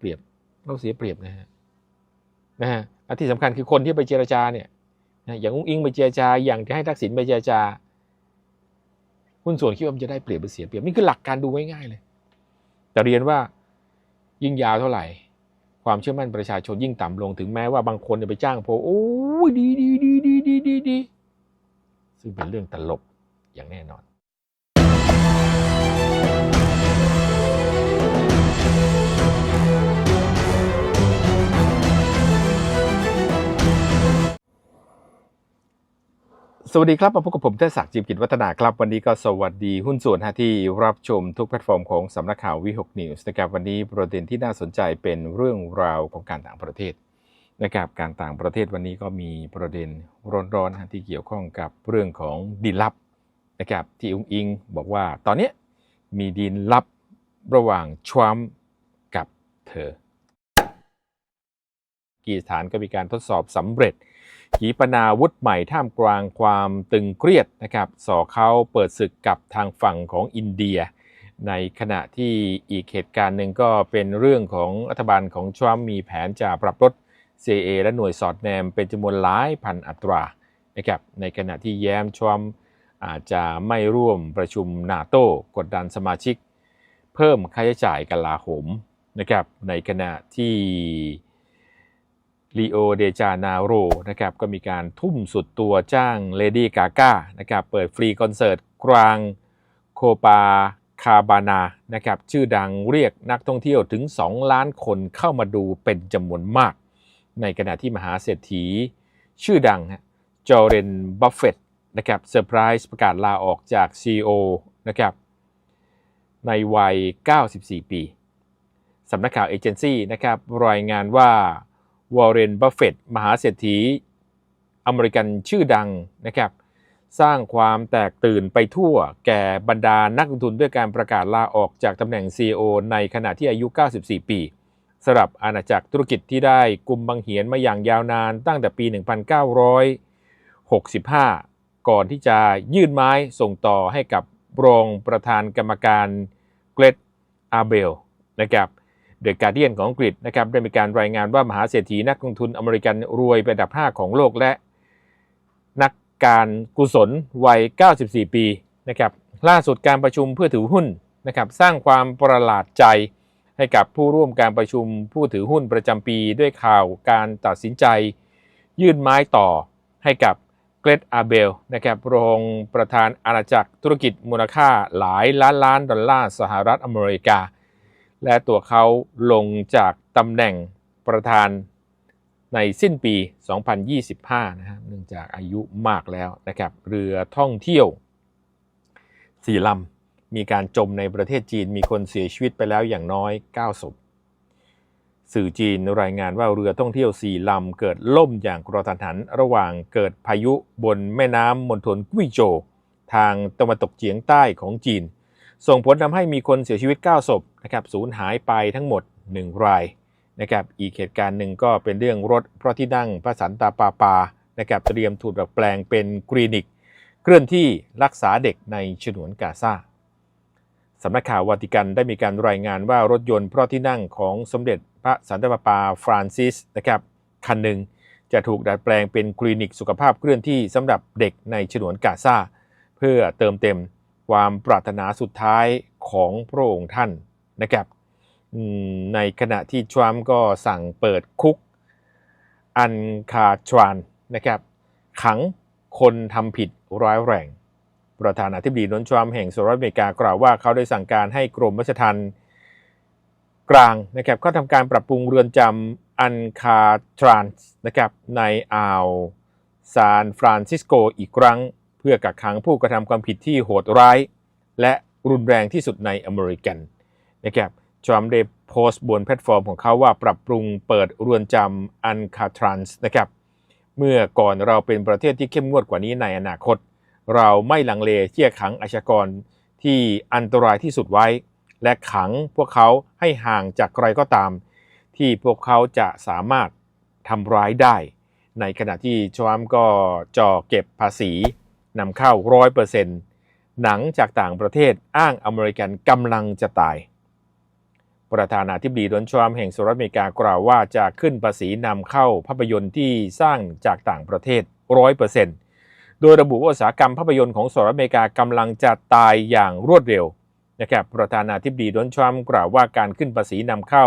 เปรียบ เราเสียเปรียบนะฮะนะฮะที่สำคัญคือคนที่ไปเจรจาเนี่ยนะอย่างอุ้งอิงไปเจรจา อย่างที่ให้ทักษิณไปเจรจาหุ้นส่วนคิดว่ามันจะได้เปรียบหรือเสียเปรียบนี่คือหลักการดูง่ายๆเลย แต่เรียนว่ายิ่งยาวเท่าไหร่ ความเชื่อมั่นประชาชนยิ่งต่ำลงถึงแม้ว่าบางคนจะไปจ้างโพลโอ้ดีดีดีดีดีดีดีซึ่งเป็นเรื่องตลกอย่างแน่นอน สวัสดีครับมาพบกับผมเทศศักดิ์จิมกิจวัฒนาครับ วันนี้ก็สวัสดีหุ้นส่วนที่รับชมทุกแพลตฟอร์มของสำนักข่าววิหกนิวส์นะครับวันนี้ประเด็นที่น่าสนใจเป็นเรื่องราวของการต่างประเทศนะครับการต่างประเทศวันนี้ก็มีประเด็นร้อนๆที่เกี่ยวข้องกับเรื่องของดินลับนะครับที่อุ้งอิงบอกว่าตอนนี้มีดินลับระหว่างทรัมป์กับเธอกีสถานก็มีการทดสอบสำเร็จ ขีปนาวุธใหม่ท่ามกลางความตึงเครียดนะครับสอเขาเปิดศึกกับทางฝั่งของอินเดีย ในขณะที่อีกเหตุการณ์หนึ่งก็เป็นเรื่องของรัฐบาลของทรัมป์มีแผนจะปรับลด CA และหน่วยสอดแนมเป็นจำนวนหลายพันอัตรานะครับในขณะที่แย้มทรัมป์อาจจะไม่ร่วมประชุมนาโต้กดดันสมาชิก เพิ่มค่าใช้จ่ายกลาโหมนะครับในขณะที่ ลีโอเดจานาโรนะครับก็มีการทุ่มสุดตัวจ้างเลดี้กาก้านะครับเปิดฟรีคอนเสิร์ตกลางโคปาคาบานานะครับชื่อดังเรียกนักท่องเที่ยวถึง 2 ล้านคนเข้ามาดูเป็นจำนวนมาก ในขณะที่มหาเศรษฐี ชื่อดังจอร์เรนบัฟเฟตนะครับเซอร์ไพรส์ประกาศลาออกจาก CEO นะครับในวัย 94 ปีสำนักข่าวเอเจนซี่นะครับรายงานว่า วอร์เรน บัฟเฟตมหาเศรษฐีอเมริกันชื่อดังนะครับ สร้างความแตกตื่นไปทั่วแก่บรรดานักลงทุนด้วยการประกาศลาออกจากตำแหน่ง CEO ในขณะที่อายุ 94 ปีสำหรับอาณาจักรธุรกิจที่ได้กลุ่มบังเหียนมาอย่างยาวนานตั้งแต่ปี 1965 ก่อนที่จะยื่นไม้ส่งต่อให้กับรองประธานกรรมการเกรดอาเบลนะครับ เดอะการเดียนของอังกฤษนะครับได้มีการรายงานว่ามหาเศรษฐีนักลงทุนอเมริกันรวยเป็นอันดับ 5 ของโลกและ นักการกุศลวัย 94 ปีนะครับล่าสุดการประชุมเพื่อถือหุ้นนะครับสร้างความประหลาดใจให้กับผู้ร่วมการประชุมผู้ถือหุ้นประจำปีด้วยข่าวการตัดสินใจ ยื่นไม้ต่อให้กับเกรดอาเบลนะครับรองประธานอาณาจักรธุรกิจมูลค่าหลายล้านล้านดอลลาร์สหรัฐอเมริกา และตัวเขาลงจากตำแหน่งประธานในสิ้นปี 2025 นะครับเนื่องจากอายุมากแล้วนะครับ เรือท่องเที่ยวสี่ลำมีการจมในประเทศจีนมีคนเสียชีวิตไปแล้วอย่างน้อย 9 ศพ สื่อจีนรายงานว่าเรือท่องเที่ยวสี่ลำเกิดล่มอย่างกระทันหัน ระหว่างเกิดพายุบนแม่น้ำมณฑลกุ้ยโจวทางตะวันตกเฉียงใต้ของจีน ส่งผลทำให้มีคนเสียชีวิต 9 ศพนะครับสูญหายไปทั้งหมด 1 รายนะครับอีกเหตุการณ์หนึ่งก็เป็นเรื่องรถเพราะที่นั่งพระสันตาปาปานะครับเตรียมถูกดัดแปลงเป็นคลินิก เคลื่อนที่รักษาเด็กในฉนวนกาซาสำนักข่าววาติกันได้มีการรายงานว่ารถยนต์เพราะที่นั่งของสมเด็จพระสันตะปาปาฟรานซิสนะครับคันหนึ่งจะถูกดัดแปลงเป็นคลินิกสุขภาพเคลื่อนที่สำหรับเด็กในฉนวนกาซาเพื่อเติมเต็ม ความปรารถนาสุดท้ายของพระองค์ท่านนะครับในขณะที่ทรัมป์ก็สั่งเปิดคุก อันคาทรานนะครับขังคนทำผิดร้ายแรง ประธานาธิบดีโดนลด์ทรัมป์แห่งสหรัฐอเมริกากล่าวว่าเขาได้สั่งการให้กรมราชทัณฑ์กลางนะครับก็ทำการปรับปรุงเรือนจำอันคาทรานนะครับในอ่าวซานฟรานซิสโกอีกครั้ง เพื่อกักขังผู้กระทำความผิดที่โหดร้าย และรุนแรงที่สุดในอเมริกันนะครับทรัมป์ได้โพสต์บนแพลตฟอร์มของเขาว่าปรับปรุงเปิดเรือนจำอันคาทรานส์นะครับเมื่อก่อนเราเป็นประเทศที่เข้มงวดกว่านี้ในอนาคต เราไม่ลังเลที่จะขังอาชญากรที่อันตรายที่สุดไว้ และขังพวกเขาให้ห่างจากใครก็ตาม ที่พวกเขาจะสามารถทำร้ายได้ ในขณะที่ทรัมป์ก็จ่อเก็บภาษี นำเข้าร้อยเปอร์เซ็นต์หนังจากต่างประเทศอ้างอเมริกันกำลังจะตาย ประธานาธิบดีโดนัลด์ทรัมป์แห่งสหรัฐอเมริกากล่าวว่าจะขึ้นภาษีนำเข้าภาพยนตร์ที่สร้างจากต่างประเทศ100%โดยระบุว่าอุตสาหกรรมภาพยนตร์ของสหรัฐอเมริกากำลังจะตายอย่างรวดเร็วนะครับประธานาธิบดีโดนัลด์ทรัมป์กล่าวว่าการขึ้นภาษีนำเข้า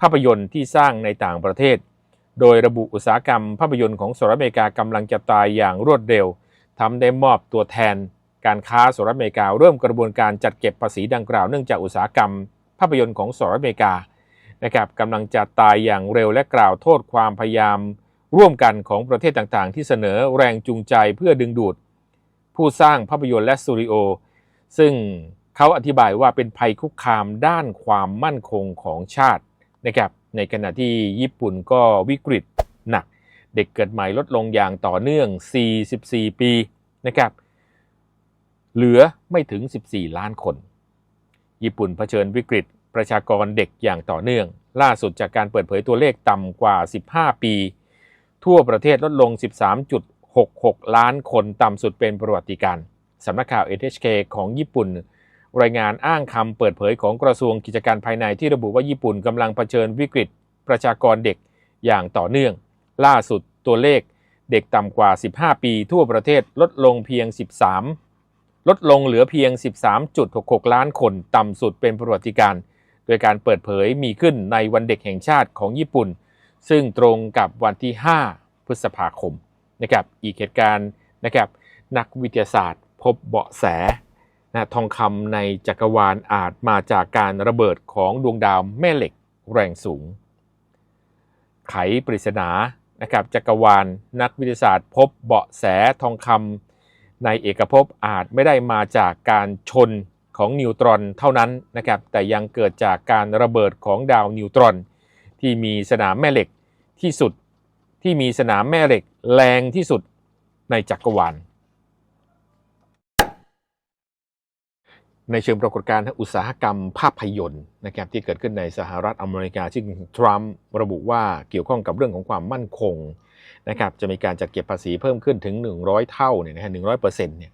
ภาพยนตร์ที่สร้างในต่างประเทศ โดยระบุอุตสาหกรรมภาพยนตร์ของสหรัฐอเมริกากำลังจะตายอย่างรวดเร็ว ทำได้มอบตัวแทน การค้าสหรัฐอเมริกาเริ่มกระบวนการจัดเก็บภาษีดังกล่าวเนื่องจากอุตสาหกรรม ภาพยนตร์ของสหรัฐอเมริกานะครับกำลังจะตายอย่างเร็วและกล่าวโทษความพยายาม ร่วมกันของประเทศต่างๆ ที่เสนอแรงจูงใจเพื่อดึงดูด ผู้สร้างภาพยนตร์และสตูดิโอ ซึ่งเขาอธิบายว่าเป็นภัยคุกคามด้านความมั่นคงของชาตินะครับในขณะที่ญี่ปุ่นก็วิกฤต เด็กเกิดใหม่ลดลงอย่างต่อเนื่อง 44 ปีนะครับ เหลือไม่ถึง 14 ล้านคน ญี่ปุ่นเผชิญวิกฤตประชากรเด็กอย่างต่อเนื่อง ล่าสุดจากการเปิดเผยตัวเลขต่ำกว่า 15 ปี ทั่วประเทศลดลง 13.66 ล้านคนต่ำสุดเป็นประวัติการณ์สำนักข่าว NHK ของญี่ปุ่น รายงานอ้างคำเปิดเผยของกระทรวงกิจการภายในที่ระบุว่าญี่ปุ่นกำลังเผชิญวิกฤตประชากรเด็กอย่างต่อเนื่อง ล่าสุดตัวเลขเด็กต่ำกว่า 15 ปีทั่วประเทศลดลงเพียง 13 ลดลงเหลือเพียง 13.66 ล้านคนต่ำสุดเป็นประวัติการณ์โดยการเปิดเผยมีขึ้นในวันเด็กแห่งชาติของญี่ปุ่น ซึ่งตรงกับวันที่ 5 พฤษภาคมนะครับอีกเหตุการณ์นะครับนักวิทยาศาสตร์พบเบาะแสนะทองคำในจักรวาลอาจมาจากการระเบิดของดวงดาวแม่เหล็กแรงสูง ไขปริศนา นะครับจักรวาลนักวิทยาศาสตร์พบเบาะแสทองคำในเอกภพอาจไม่ได้มาจากการชนของนิวตรอนเท่านั้นนะครับแต่ยังเกิดจากการระเบิดของดาวนิวตรอน ที่มีสนามแม่เหล็กที่สุดที่มีสนามแม่เหล็กแรงที่สุดในจักรวาล ในเชิงปรากฏการณ์อุตสาหกรรมภาพยนตร์นะครับที่เกิดขึ้นในสหรัฐอเมริกาซึ่งทรัมป์ระบุว่าเกี่ยวข้องกับเรื่องของความมั่นคงนะครับจะมีการจัดเก็บภาษีเพิ่มขึ้นถึง 100 เท่าเนี่ยนะฮะหนึ่งร้อยเปอร์เซ็นต์เนี่ย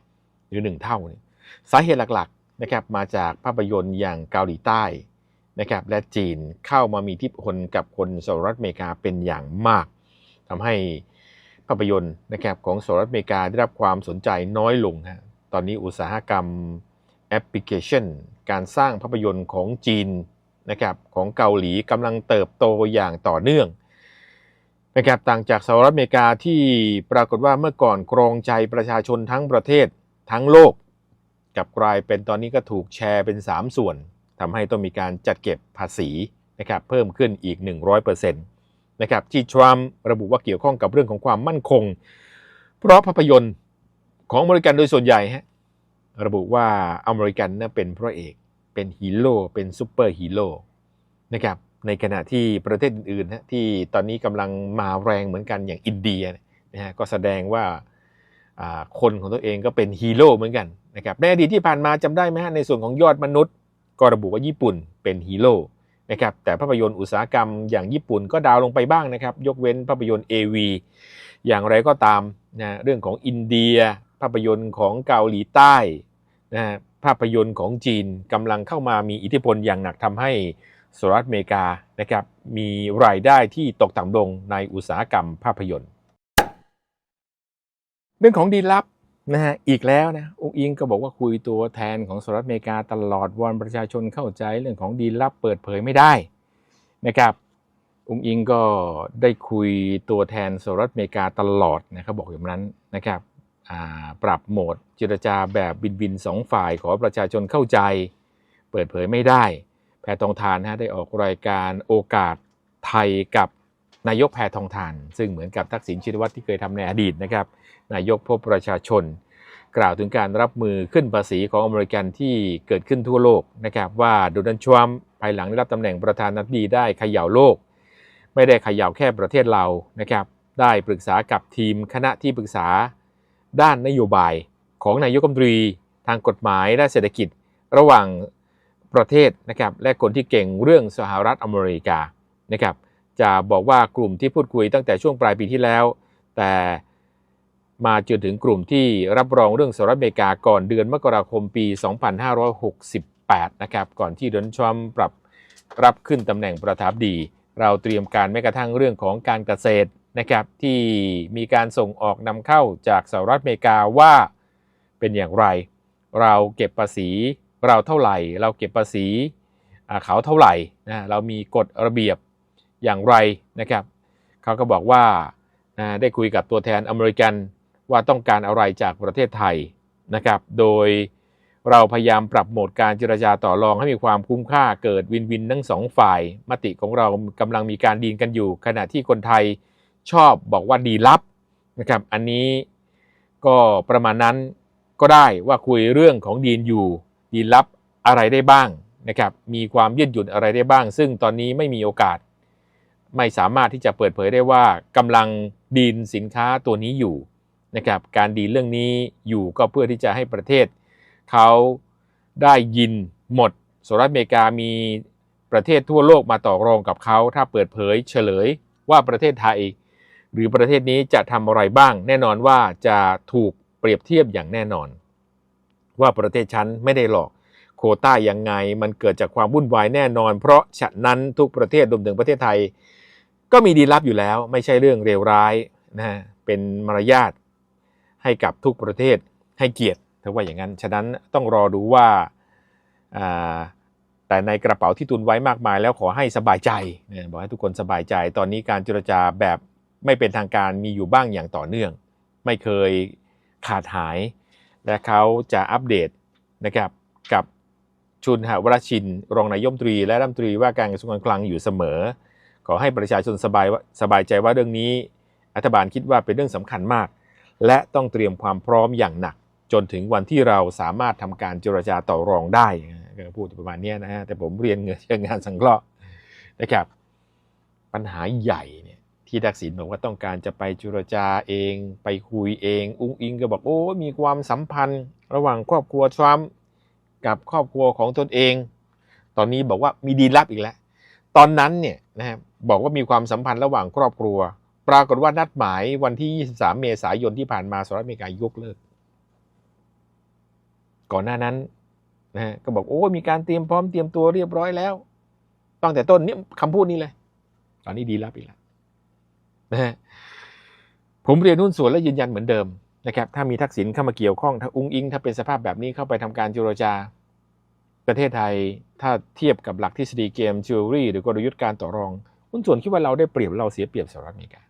หรือ 1 เท่าเนี่ยสาเหตุหลักๆนะครับมาจากภาพยนตร์อย่างเกาหลีใต้นะครับและจีนเข้ามามีอิทธิพลกับคนสหรัฐอเมริกาเป็นอย่างมากทำให้ภาพยนตร์นะครับของสหรัฐอเมริกาได้รับความสนใจน้อยลงฮะตอนนี้อุตสาหกรรม แอปพลิเคชัน การสร้างภาพยนตร์ของจีนนะครับของเกาหลีกำลังเติบโตอย่างต่อเนื่องนะครับต่างจากสหรัฐอเมริกาที่ปรากฏว่าเมื่อก่อนกรองใจประชาชนทั้งประเทศทั้งโลกกับกลายเป็นตอนนี้ก็ถูกแชร์เป็น 3 ส่วนทำให้ต้องมีการจัดเก็บภาษีนะครับเพิ่มขึ้นอีก 100%นะครับที่ทรัมป์ระบุว่าเกี่ยวข้องกับเรื่องของความมั่นคง เพราะภาพยนตร์ของอเมริกันโดยส่วนใหญ่ฮะ ระบุว่าอเมริกันน่ะเป็นพระเอก เป็นฮีโร่ เป็นซูเปอร์ฮีโร่นะครับ ในขณะที่ประเทศอื่นๆนะที่ตอนนี้กำลังมาแรงเหมือนกันอย่างอินเดียนะฮะก็แสดงว่าอ่าคนของตัวเองก็เป็นฮีโร่เหมือนกันนะครับในอดีตที่ผ่านมาจำได้ไหมฮะในส่วนของยอดมนุษย์ ก็ระบุว่าญี่ปุ่นเป็นฮีโร่นะครับแต่ภาพยนตร์อุตสาหกรรมอย่างญี่ปุ่นก็ดาวลงไปบ้างนะครับ ยกเว้นภาพยนตร์ AV อย่างไรก็ตามนะเรื่องของอินเดีย ภาพยนตร์ของเกาหลีใต้นะฮะภาพยนตร์ของจีนกำลังเข้ามามีอิทธิพลอย่างหนักทำให้สหรัฐอเมริกานะครับมีรายได้ที่ตกต่ำลงในอุตสาหกรรมภาพยนตร์ เรื่องของดีลับนะฮะอีกแล้วนะอุ้งอิงก็บอกว่าคุยตัวแทนของสหรัฐอเมริกาตลอดวอนประชาชนเข้าใจเรื่องของดีลับเปิดเผยไม่ได้นะครับอุ้งอิงก็ได้คุยตัวแทนสหรัฐอเมริกาตลอดนะเขาบบอกอย่างนั้นนะครับ ปรับโหมดเจรจาแบบบินบินสองฝ่ายขอประชาชนเข้าใจ เปิดเผยไม่ได้ แพทองทานฮะได้ออกรายการโอกาสไทยกับนายกแพทองทาน ซึ่งเหมือนกับทักษิณชินวัตรที่เคยทำในอดีตนะครับ นายกพบประชาชน กล่าวถึงการรับมือขึ้นภาษีของอเมริกันที่เกิดขึ้นทั่วโลกนะครับว่าโดนัลด์ทรัมป์ภายหลังได้รับตำแหน่งประธานาธิบดีได้เขย่าโลก ไม่ได้เขย่าแค่ประเทศเรานะครับได้ปรึกษากับทีมคณะที่ปรึกษา ด้านนโยบายของนายกรัฐมนตรีทางกฎหมายและเศรษฐกิจระหว่างประเทศนะครับและคนที่เก่งเรื่องสหรัฐอเมริกานะครับจะบอกว่ากลุ่มที่พูดคุยตั้งแต่ช่วงปลายปีที่แล้ว แต่มาจนถึงกลุ่มที่รับรองเรื่องสหรัฐอเมริกาก่อนเดือนมกราคมปี 2568 นะครับก่อนที่โดนัลด์ทรัมป์ปรับรับขึ้นตำแหน่งประธานดี เราเตรียมการแม้กระทั่งเรื่องของการเกษตร นะครับที่มีการส่งออกนำเข้าจากสหรัฐอเมริกาว่าเป็นอย่างไร เราเก็บภาษีเราเท่าไหร่ เราเก็บภาษีเขาเท่าไหร่นะเรามีกฎระเบียบอย่างไรนะครับเขาก็บอกว่าได้คุยกับตัวแทนอเมริกันว่าต้องการอะไรจากประเทศไทยนะครับ โดยเราพยายามปรับโหมดการเจรจาต่อรองให้มีความคุ้มค่าเกิดวินวินทั้งสองฝ่าย มติของเรากำลังมีการดีลกันอยู่ ขณะที่คนไทย ชอบบอกว่าดีลับนะครับอันนี้ก็ประมาณนั้นก็ได้ว่าคุยเรื่องของดีลอยู่ดีลับอะไรได้บ้างนะครับมีความยืดหยุ่นอะไรได้บ้าง ซึ่งตอนนี้ไม่มีโอกาส ไม่สามารถที่จะเปิดเผยได้ว่ากำลังดีลสินค้าตัวนี้อยู่นะครับการดีเรื่องนี้อยู่ก็เพื่อที่จะให้ประเทศเขาได้ยินหมดสหรัฐอเมริกามีประเทศทั่วโลกมาต่อรองกับเขาถ้าเปิดเผยเฉลยว่าประเทศไทย หรือประเทศนี้จะทำอะไรบ้าง แน่นอนว่าจะถูกเปรียบเทียบอย่างแน่นอน ว่าประเทศฉันไม่ได้หลอก โคต้ายังไงมันเกิดจากความวุ่นวายแน่นอน เพราะฉะนั้นทุกประเทศรวมถึงประเทศไทย ก็มีดีลับอยู่แล้ว ไม่ใช่เรื่องเลวร้ายนะฮะเป็นมารยาทให้กับทุกประเทศให้เกียรติถ้าว่าอย่างนั้นฉะนั้นต้องรอดูว่าแต่ในกระเป๋าที่ตุนไว้มากมายแล้วขอให้สบายใจนะบอกให้ทุกคนสบายใจ ตอนนี้การเจรจาแบบ ไม่เป็นทางการมีอยู่บ้างอย่างต่อเนื่อง ไม่เคยขาดหาย และเขาจะอัปเดตนะครับกับชุนหวรชิน รองนายกรัฐมตรี และรัฐมนตรีว่าการกระทรวงการคลังอยู่เสมอ ขอให้ประชาชนสบายว่าสบายใจว่าเรื่องนี้รัฐบาลคิดว่าเป็นเรื่องสำคัญมาก และต้องเตรียมความพร้อมอย่างหนัก จนถึงวันที่เราสามารถทำการเจรจาต่อรองได้ก็พูดประมาณนี้นะฮะแต่ผมเรียนเงินเชิงงานสังเคราะห์นะครับปัญหาใหญ่ ที่ทักษิณบอกว่าต้องการจะไปเจรจาเอง ไปคุยเอง อุ้งอิงก็บอกโอ้มีความสัมพันธ์ ระหว่างครอบครัวทรัมป์กับครอบครัวของตนเอง ตอนนี้บอกว่ามีดีลลับอีกแล้ว ตอนนั้นเนี่ยนะครับบอกว่ามีความสัมพันธ์ระหว่างครอบครัว ปรากฏว่านัดหมายวันที่ 23 เมษายนที่ผ่านมาสหรัฐอเมริกายกเลิก ก่อนหน้านั้นนะฮะก็บอกโอ้มีการเตรียมพร้อมเตรียมตัวเรียบร้อยแล้วตั้งแต่ต้นเนี่ยคำพูดนี้เลย ตอนนี้ดีลับอีกแล้ว นะฮะผมเรียนหุ้นส่วนและยืนยันเหมือนเดิมนะครับถ้ามีทักษิณเข้ามาเกี่ยวข้องถ้าอุ้งอิง ถ้าเป็นสภาพแบบนี้เข้าไปทำการเจรจา ประเทศไทยถ้าเทียบกับหลักทฤษฎีเกมจิวเวลรี่หรือกลยุทธ์การต่อรองหุ้นส่วนคิดว่าเราได้เปรียบเราเสียเปรียบสหรัฐอเมริกา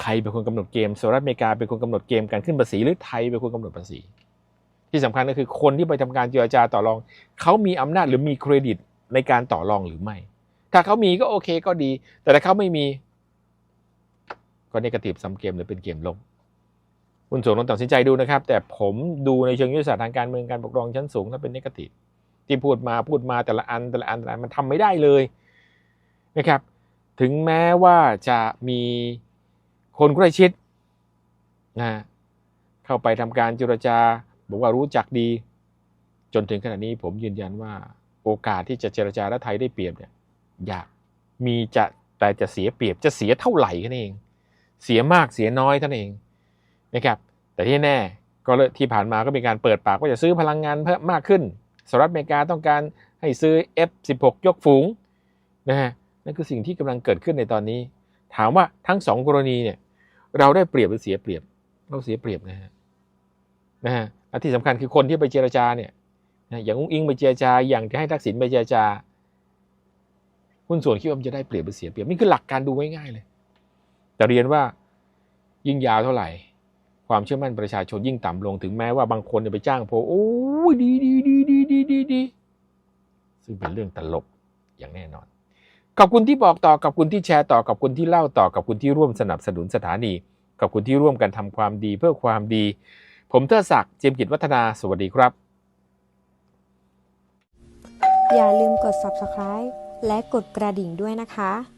ใครเป็นคนกำหนดเกมสหรัฐอเมริกาเป็นคนกำหนดเกมการขึ้นภาษีหรือไทยเป็นคนกำหนดภาษี ที่สำคัญก็คือคนที่ไปทำการเจรจาต่อรอง เขามีอำนาจหรือมีเครดิตในการต่อรองหรือไม่ ถ้าเขามีก็โอเคก็ดี แต่ถ้าเขาไม่มี ก็เนกาทีฟซ้ำเกมหรือเป็นเกมลบคุณส่วนลองตัดสินใจดูนะครับ แต่ผมดูในเชิงยุทธศาสตร์ทางการเมืองการปกครองชั้นสูงถ้าเป็นเนกาทีฟที่พูดมาพูดมาแต่ละอันแต่ละอันแต่ละอันมันทำไม่ได้เลยนะครับ ถึงแม้ว่าจะมีคนใกล้ชิดนะเข้าไปทำการเจรจา บอกว่ารู้จักดี จนถึงขณะนี้ผมยืนยันว่าโอกาสที่จะเจรจาและไทยได้เปรียบเนี่ยยากมีจะแต่จะเสียเปรียบจะเสียเท่าไหร่กันเอง เสียมากเสียน้อยเท่านั้นเองนะครับแต่ที่แน่ก็เลยที่ผ่านมาก็มีการเปิดปากว่าจะซื้อพลังงานเพิ่มมากขึ้นสหรัฐอเมริกาต้องการให้ซื้อ F16 ยกฝูงนะฮะนั่นคือสิ่งที่กำลังเกิดขึ้นในตอนนี้ ถามว่าทั้งสองกรณีเนี่ยเราได้เปรียบหรือเสียเปรียบเราเสียเปรียบนะฮะนะฮะและที่สำคัญคือคนที่ไปเจรจาเนี่ยนะอย่างอุ้งอิงไปเจรจา อย่างจะให้ทักษิณไปเจรจาหุ้นส่วนคิดว่ามันจะได้เปรียบหรือเสียเปรียบนี่คือหลักการดูง่ายๆเลย แต่เรียนว่ายิ่งยาวเท่าไหร่ ความเชื่อมั่นประชาชนยิ่งต่ำลงถึงแม้ว่าบางคนจะไปจ้างโพลโอ้ยดีดีดีดีดีดีดีซึ่งเป็นเรื่องตลกอย่างแน่นอนขอบคุณที่บอกต่อกับคุณที่แชร์ต่อกับคุณที่เล่าต่อกับคุณที่ร่วมสนับสนุนสถานีกับคุณที่ร่วมกันทำความดีเพื่อความดี ผมเทอศักดิ์เจียมกิจวัฒนาสวัสดีครับ อย่าลืมกด subscribe และกดกระดิ่งด้วยนะคะ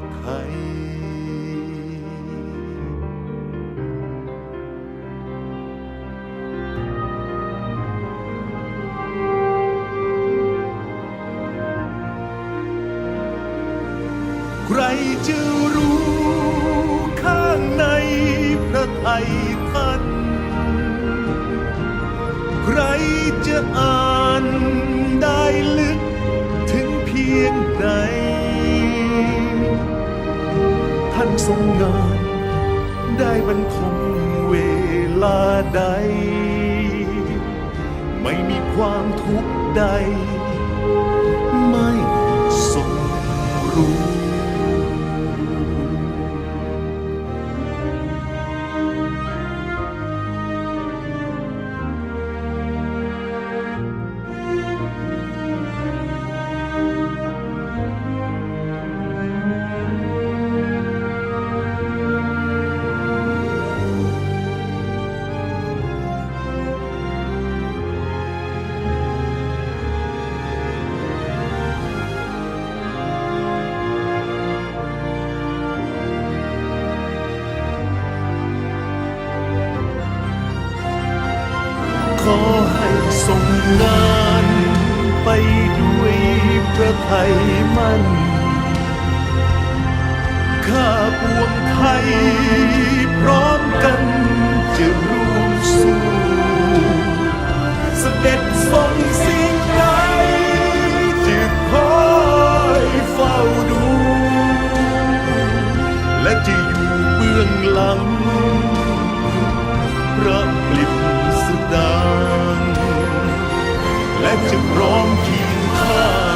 ไท่านทรงงาน ได้บรรทมเวลาใด ไม่มีความทุกข์ใด ไม่ทรงรู้ และจะอยู่เบื้องหลัง พระปลิบสดางและจะพร้อมเคียงข้า